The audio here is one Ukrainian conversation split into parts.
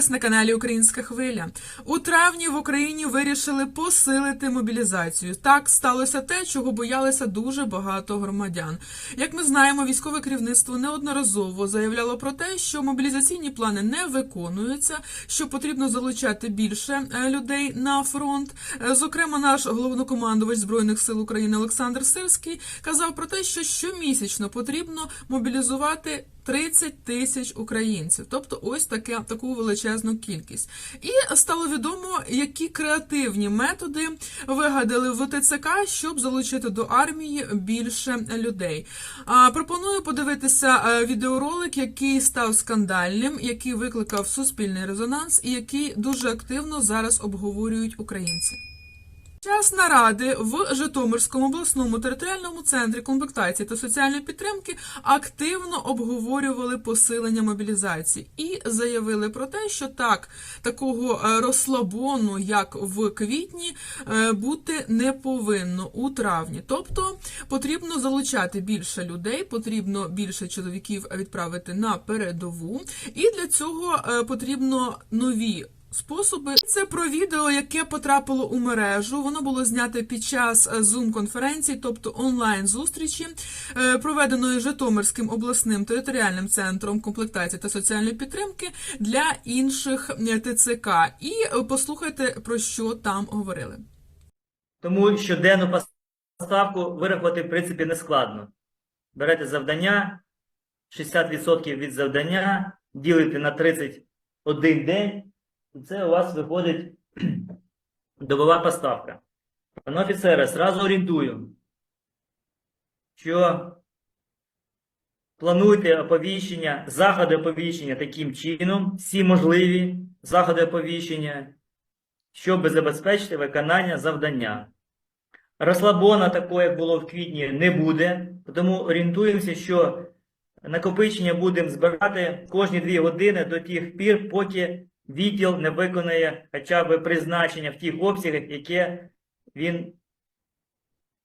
вас на каналі Українська Хвиля. У травні в Україні вирішили посилити мобілізацію. Так сталося те, чого боялися дуже багато громадян. Як ми знаємо, військове керівництво неодноразово заявляло про те, що мобілізаційні плани не виконуються, що потрібно залучати більше е, людей на фронт. Е, Зокрема, наш головнокомандувач збройних сил України Олександр Сирський казав про те, що щомісячно потрібно мобілізувати 30 тисяч українців, тобто ось таке таку величезну кількість. І стало відомо, які креативні методи вигадали в ТЦК, щоб залучити до армії більше людей. Пропоную подивитися е, відеоролик, який став скандальним, який викликав суспільний резонанс, і який дуже активно зараз обговорюють українці. Час наради в Житомирському обласному територіальному центрі комплектації та соціальної підтримки активно обговорювали посилення мобілізації і заявили про те, що так такого е, розслабону, як в квітні, е, бути не повинно у травні. Тобто потрібно залучати більше людей, потрібно більше чоловіків відправити на передову, і для цього е, потрібно нові способи. Це про відео, яке потрапило у мережу. Воно було знято під час зум-конференції, тобто онлайн-зустрічі, е, проведеної Житомирським обласним територіальним центром комплектації та соціальної підтримки для інших е, ТЦК. І е, послухайте про що там говорили. Тому щоденну поставку вирахувати, в принципі, не складно. Берете завдання, 60% від завдання, ділите на 31 день, це у вас виходить добова поставка. Пане офіцере, зразу орієнтую, що плануйте оповіщення, заходи оповіщення таким чином, всі можливі заходи оповіщення, щоб забезпечити виконання завдання. Розслабона такого, як було в квітні, не буде, тому орієнтуємося, що накопичення будемо збирати кожні дві години до тих пір, поки відділ не виконає хоча б призначення в тих обсягах, яке він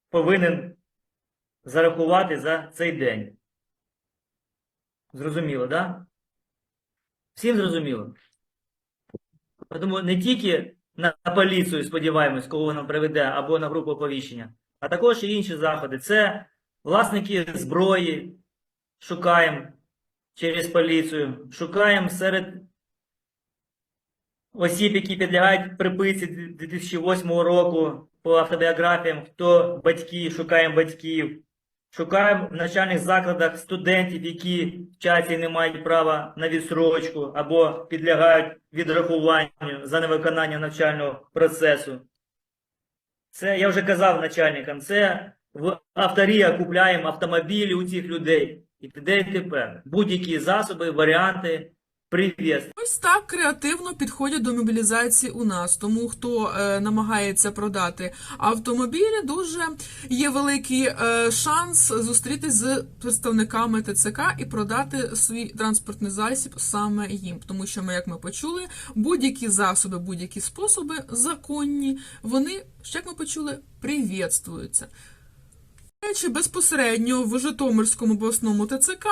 повинен зарахувати за цей день. Зрозуміло, так? Да? Всім зрозуміло? Тому не тільки на поліцію, сподіваємось, кого нам приведе, або на групу оповіщення, а також і інші заходи. Це власники зброї, шукаємо через поліцію, шукаємо серед осіб, які підлягають приписці 2008 року по автобіографіям, хто батьки, шукаємо батьків. Шукаємо в навчальних закладах студентів, які вчаться і не мають права на відсрочку або підлягають відрахуванню за невиконання навчального процесу. Це я вже казав начальникам, це в авторія купляємо автомобілі у цих людей. І де і тепер. Будь-які засоби, варіанти, привіз. Ось так креативно підходять до мобілізації у нас. Тому хто е, намагається продати автомобілі, дуже є великий е, шанс зустрітись з представниками ТЦК і продати свій транспортний засіб саме їм. Тому що ми, як ми почули, будь-які засоби, будь-які способи законні, вони, як ми почули, привітствуються. Речі, безпосередньо в Житомирському обласному ТЦК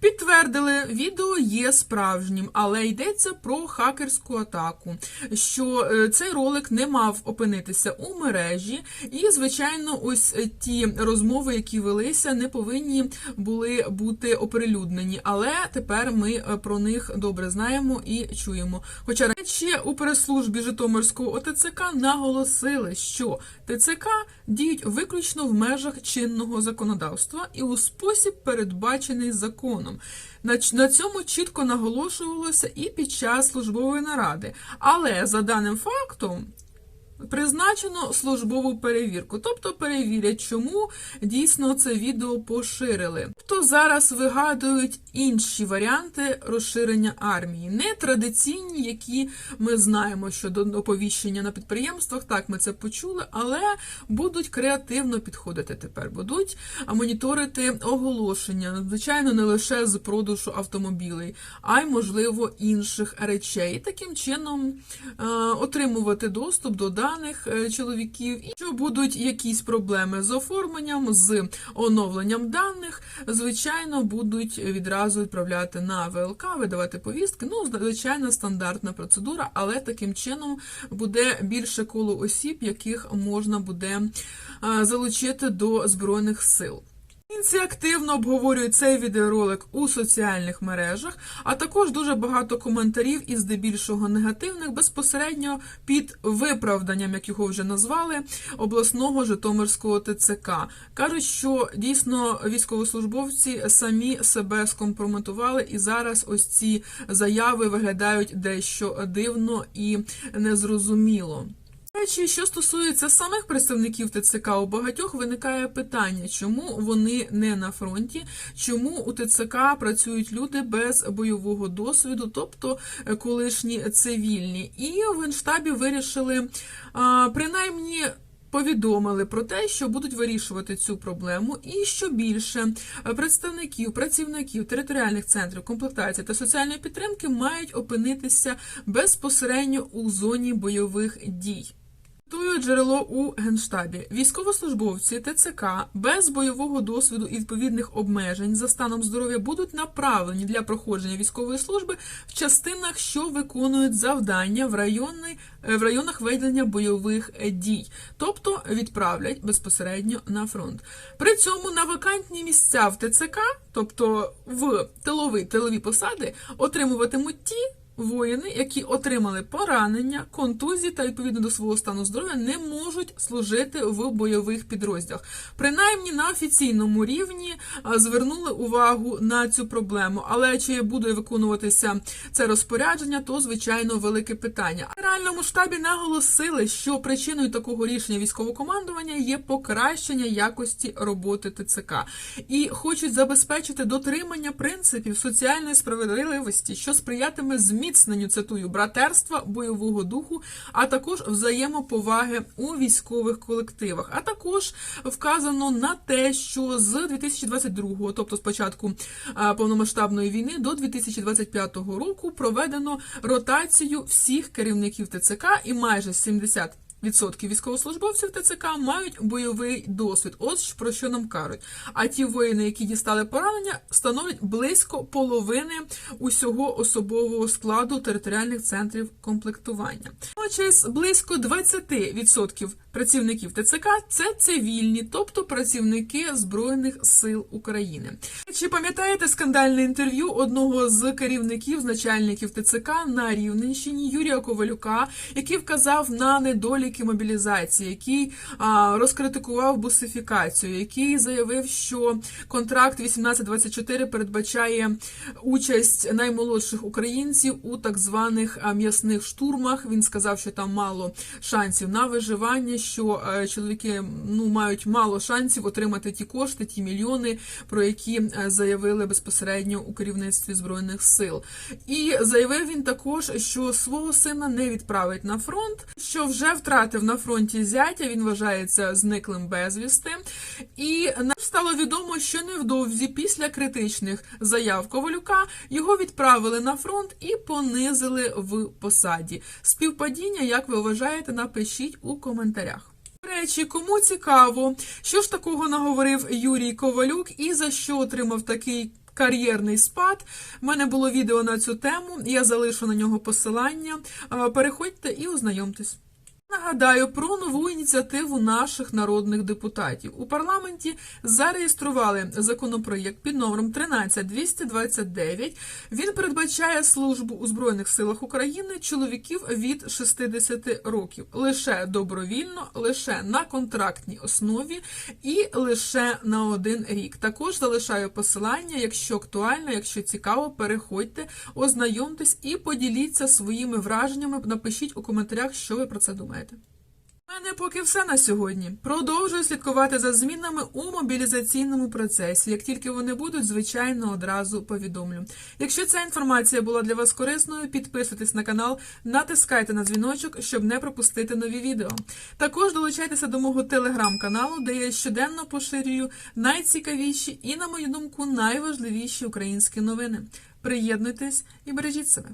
підтвердили, відео є справжнім, але йдеться про хакерську атаку. Що е, цей ролик не мав опинитися у мережі, і звичайно, ось е, ті розмови, які велися, не повинні були бути оприлюднені. Але тепер ми е, про них добре знаємо і чуємо. Хоча речі у прес-службі Житомирського ОТЦК наголосили, що ТЦК діють виключно в межах чинного законодавства і у спосіб, передбачений законом. На, цьому чітко наголошувалося і під час службової наради. Але за даним фактом. Призначено службову перевірку, тобто перевірять, чому дійсно це відео поширили. Тобто зараз вигадують інші варіанти розширення армії, не традиційні, які ми знаємо щодо оповіщення на підприємствах. Так, ми це почули, але будуть креативно підходити тепер. Будуть моніторити оголошення, звичайно, не лише з продажу автомобілей, а й можливо інших речей. І таким чином отримувати доступ до даних е, чоловіків, і що будуть якісь проблеми з оформленням, з оновленням даних, звичайно, будуть відразу відправляти на ВЛК, видавати повістки. Ну, звичайно, стандартна процедура, але таким чином буде більше коло осіб, яких можна буде е, залучити до збройних сил. Українці активно обговорюють цей відеоролик у соціальних мережах, а також дуже багато коментарів і здебільшого негативних безпосередньо під виправданням, як його вже назвали, обласного Житомирського ТЦК. Кажуть, що дійсно військовослужбовці самі себе скомпрометували, і зараз ось ці заяви виглядають дещо дивно і незрозуміло. Речі, що стосується самих представників ТЦК, у багатьох виникає питання, чому вони не на фронті, чому у ТЦК працюють люди без бойового досвіду, тобто е, колишні цивільні. І в Генштабі вирішили принаймні. Повідомили про те, що будуть вирішувати цю проблему, і що більше е, представників, працівників територіальних центрів комплектації та соціальної підтримки мають опинитися безпосередньо у зоні бойових дій. Цитую джерело у генштабі. Військовослужбовці ТЦК без бойового досвіду і відповідних обмежень за станом здоров'я будуть направлені для проходження військової служби в частинах, що виконують завдання в районний в районах ведення бойових дій, тобто відправлять безпосередньо на фронт. При цьому на вакантні місця в ТЦК, тобто в тилові тилові посади, отримуватимуть ті. Воїни, які отримали поранення, контузії та відповідно до свого стану здоров'я, не можуть служити в бойових підрозділах. Принаймні на офіційному рівні звернули увагу на цю проблему. Але чи буде виконуватися це розпорядження, то звичайно велике питання. В Генеральному штабі наголосили, що причиною такого рішення військового командування є покращення якості роботи ТЦК і хочуть забезпечити дотримання принципів соціальної справедливості, що сприятиме зміцненню зміцненню цитую братерства, бойового духу, а також взаємоповаги у військових колективах. А також вказано на те, що з 2022, тобто з початку повномасштабної війни, до 2025 року проведено ротацію всіх керівників ТЦК і майже 70 Відсотки військовослужбовців ТЦК мають бойовий досвід. Ось про що нам кажуть. А ті воїни, які дістали поранення, становлять близько половини усього особового складу територіальних центрів комплектування. Водночас близько 20% працівників ТЦК це цивільні, тобто працівники збройних сил України. Чи пам'ятаєте скандальне інтерв'ю одного з керівників з начальників ТЦК на Рівненщині Юрія Ковалюка, який вказав на недоліки мобілізації, який розкритикував бусифікацію, який заявив, що контракт 1824 передбачає участь наймолодших українців у так званих м'ясних штурмах. Він сказав, що там мало шансів на виживання, що е, чоловіки ну мають мало шансів отримати ті кошти, ті мільйони, про які е, заявили безпосередньо у керівництві збройних сил. І заявив він також, що свого сина не відправить на фронт, що вже втратив на фронті зятя. Він вважається зниклим безвісти. І нам стало відомо, що невдовзі після критичних заяв Ковалюка його відправили на фронт і понизили в посаді. Співпадіння, як ви вважаєте, напишіть у коментарях. Речі, кому цікаво, що ж такого наговорив Юрій Ковалюк і за що отримав такий кар'єрний спад. У мене було відео на цю тему, я залишу на нього посилання. Переходьте і ознайомтесь. Нагадаю про нову ініціативу наших народних депутатів. У парламенті зареєстрували законопроєкт під номером 13229. Він передбачає службу у Збройних силах України чоловіків від 60 років лише добровільно, лише на контрактній основі і лише на один рік. Також залишаю посилання, якщо актуально, якщо цікаво, переходьте, ознайомтесь і поділіться своїми враженнями. Напишіть у коментарях, що ви про це думаєте. У мене поки все на сьогодні. Продовжую слідкувати за змінами у мобілізаційному процесі. Як тільки вони будуть, звичайно, одразу повідомлю. Якщо ця інформація була для вас корисною, підписуйтесь на канал, натискайте на дзвіночок, щоб не пропустити нові відео. Також долучайтеся до мого телеграм-каналу, де я щоденно поширюю найцікавіші і, на мою думку, найважливіші українські новини. Приєднуйтесь і бережіть себе.